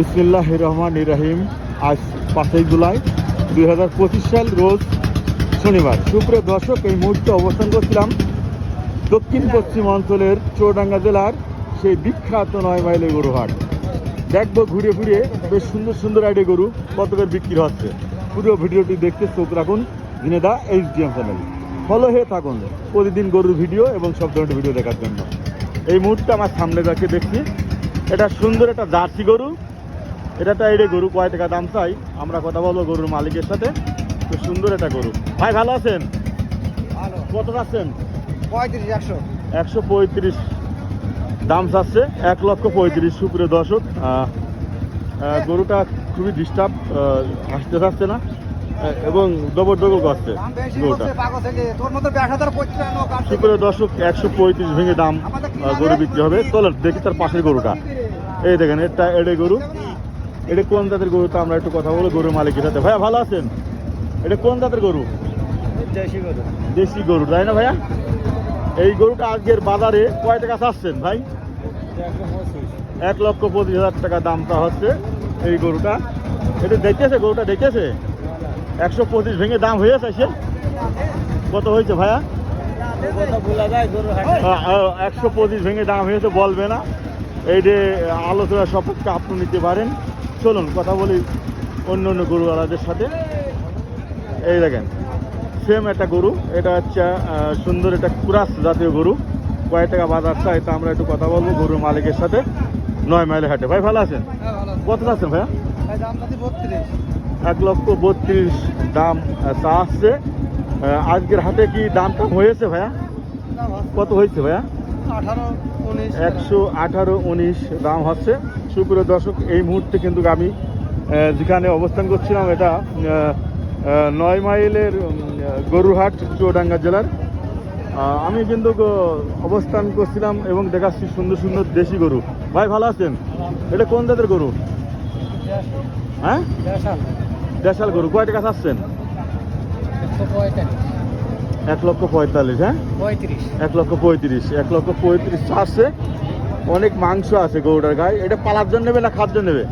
বিসমিল্লাহ রহমান ইরাহিম আজ পাঁচই জুলাই দুই হাজার পঁচিশ সাল রোজ শনিবার। সুপ্রিয় দর্শক, এই মুহূর্তে অবস্থান করছিলাম দক্ষিণ পশ্চিম অঞ্চলের চৌডাঙ্গা জেলার সেই বিখ্যাত নয় মাইলে গরু হাট দেখব ঘুরে ঘুরে বেশ সুন্দর সুন্দর আইডে গরু কত করে বিক্রি হচ্ছে। পুরো ভিডিওটি দেখতে চোখ রাখুন ডি এম চ্যানেল। ফলো হয়ে থাকুন প্রতিদিন গরুর ভিডিও এবং সব ধরনের ভিডিও দেখার জন্য। এই মুহূর্তে আমার সামনে যাকে দেখছি, এটা সুন্দর একটা জার্সি গরু। এটা একটা এড়ে গরু কয় টাকা দাম চাই? আমরা কথা বলব গরুর মালিকের সাথে। তো সুন্দর একটা গরু। ভাই ভালো আছেন? কত যাচ্ছেন পঁয়ত্রিশ একশো। একশো পঁয়ত্রিশ দাম চাচ্ছে এক লক্ষ পঁয়ত্রিশ আহ, আহ, গরুটা খুবই ডিস্টার্ব আসতে থাকছে না। এবং ডবল ডবল করছে গরুটা। সুপ্রিয় দর্শক একশো পঁয়ত্রিশ ভেঙে দাম গরু বিক্রি হবে। চলেন দেখি তার পাশের গরুটা। এই দেখেন এটা এড়ে গরু। এটা কোন জাতের গরু তো আমরা একটু কথা বলে গরুর মালিকের সাথে। ভাইয়া ভালো আছেন? এটা কোন জাতের গরু? দেশি গরু। দেশি গরু তাই না ভাইয়া? এই গরুটা আজকের বাজারে কয় টাকা চাচ্ছেন ভাই? এক লক্ষ পঁচিশ হাজার টাকা দামটা হচ্ছে এই গরুটা। এটা দেখেছে গরুটা দেখেছে? একশো পঁচিশ ভেঙে দাম হয়েছে সে। কত হয়েছে ভাইয়া? একশো পঁচিশ ভেঙে দাম হয়েছে বলবে না। এই যে আলোচনা সপক্ষে আপনি নিতে পারেন। চলুন কথা বলি অন্য অন্য গরুওয়ালাদের সাথে। এই দেখেন সেম একটা গরু এটা হচ্ছে সুন্দর একটা কুরাস জাতীয় গরু। কয়েক টাকা বাজার চাই তা আমরা একটু কথা বলব গরুর মালিকের সাথে। নয় মাইলে হাটে। ভাই ভালো আছেন? হ্যাঁ কত আছেন ভাইয়া? এক লক্ষ বত্রিশ দাম চা আসছে। আজকের হাটে কি দাম টাম হয়েছে ভাইয়া? কত হয়েছে ভাইয়া? একশো আঠারো উনিশ দাম হচ্ছে। সুপ্রিয় দর্শক এই মুহূর্তে কিন্তু আমি যেখানে অবস্থান করছিলাম এটা নয় মাইলের গরুরহাট চুয়াডাঙ্গা জেলার। আমি কিন্তু অবস্থান করছিলাম এবং দেখাচ্ছি সুন্দর সুন্দর দেশি গরু। ভাই ভালো আছেন? এটা কোন জাতের গরু? হ্যাঁ? দেশাল গরু। কয় টাকা চাচ্ছেন? এক লক্ষ পঁয়তাল্লিশ হ্যাঁ? পঁয়ত্রিশ। এক লক্ষ পঁয়ত্রিশ এক লক্ষ পঁয়ত্রিশ আছে অনেক মাংস আছে গরুটার গায়ে। এটা পালার জন্য নেবে না খাদ্য নেবে?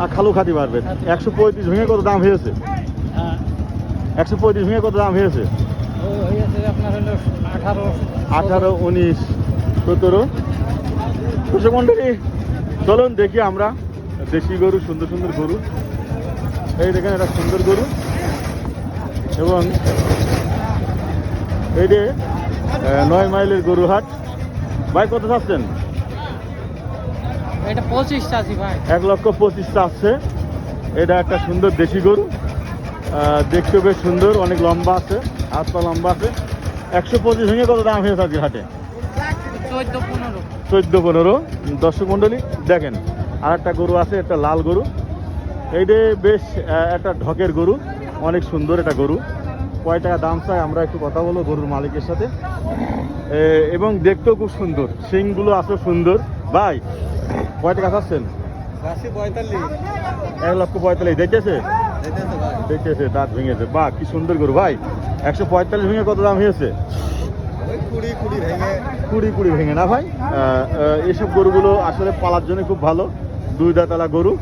আর খালু খাতি পারবে। একশো পঁয়ত্রিশ ভেঙে কত দাম হয়েছে? হ্যাঁ। একশো পঁয়ত্রিশ ভেঙে কত দাম হয়েছে? আঠারো উনিশ সতেরো। দর্শক মন্ডলী চলুন দেখি আমরা দেশি গরু সুন্দর সুন্দর গরু। এই দেখেন এটা সুন্দর গরু। এবং এই যে নয় মাইলের গরু হাট। ভাই কত চাচ্ছেন? এটা পঁচিশ চাষি ভাই। এক লক্ষ পঁচিশ চাচ্ছে। এটা একটা সুন্দর দেশি গরু। দেখতে বেশ সুন্দর অনেক লম্বা আছে হাত পা লম্বা আছে। একশো পঁচিশ ভেঙে কত দাম হয়েছে আজকে হাটে? চোদ্দ পনেরো। দর্শক মণ্ডলী দেখেন আর একটা গরু আছে একটা লাল গরু। এইটা বেশ একটা ঢকের গরু অনেক সুন্দর একটা গরু। কয় টাকা দাম চাই আমরা একটু কথা বলব গরুর মালিকের সাথে। এবং দেখতেও খুব সুন্দর। শিংগুলো আছে সুন্দর। ভাই কয় টাকা চাচ্ছেন চাষি পঁয়তাল্লিশ। এক লক্ষ পঁয়তাল্লিশ দেখেছে দেখেছে দাঁত ভেঙেছে। বাহ কি সুন্দর গরু। ভাই একশো পঁয়তাল্লিশ ভেঙে কত দাম হয়েছে? কুড়ি কুড়ি ভেঙে। না ভাই? আহ, গরুগুলো আসলে পালার জন্য খুব ভালো। দুই দাঁতালা গরু।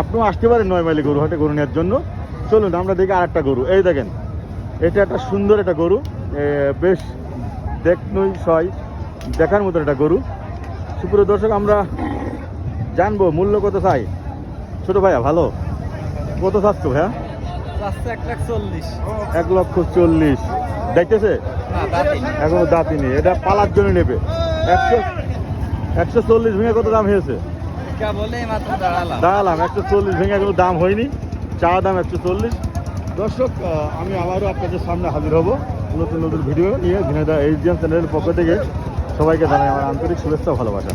আপনিও আসতে পারেন নয় মাইলে গরু হাটে গরু নেওয়ার জন্য। চলুন আমরা দেখি আর একটা গরু। এই দেখেন এটা একটা সুন্দর একটা গরু। বেশ দেখনই সয় দেখার মতো একটা গরু। সুপ্রিয় দর্শক আমরা জানব মূল্য কত চাই? ছোট ভাইয়া ভালো? কত চাচ্ছ ভাইয়া? এক লাখ চল্লিশ। এক লক্ষ চল্লিশ। দেখতেছে? এখনও দাঁতি নেই এটা পালার জন্য নেবে। একশো একশো চল্লিশ ভেঙে কত দাম হয়েছে? দাঁড়ালাম। একশো চল্লিশ ভেঙে এখনও দাম হয়নি। চা দাম একশো চল্লিশ। দর্শক আমি আবারও আপনাদের সামনে হাজির হব। নতুন নতুন ভিডিও নিয়ে ঝিনাইদা এইচ চ্যানেলের পক্ষ থেকে সবাইকে জানাই আমার আন্তরিক শুভেচ্ছা ভালোবাসা।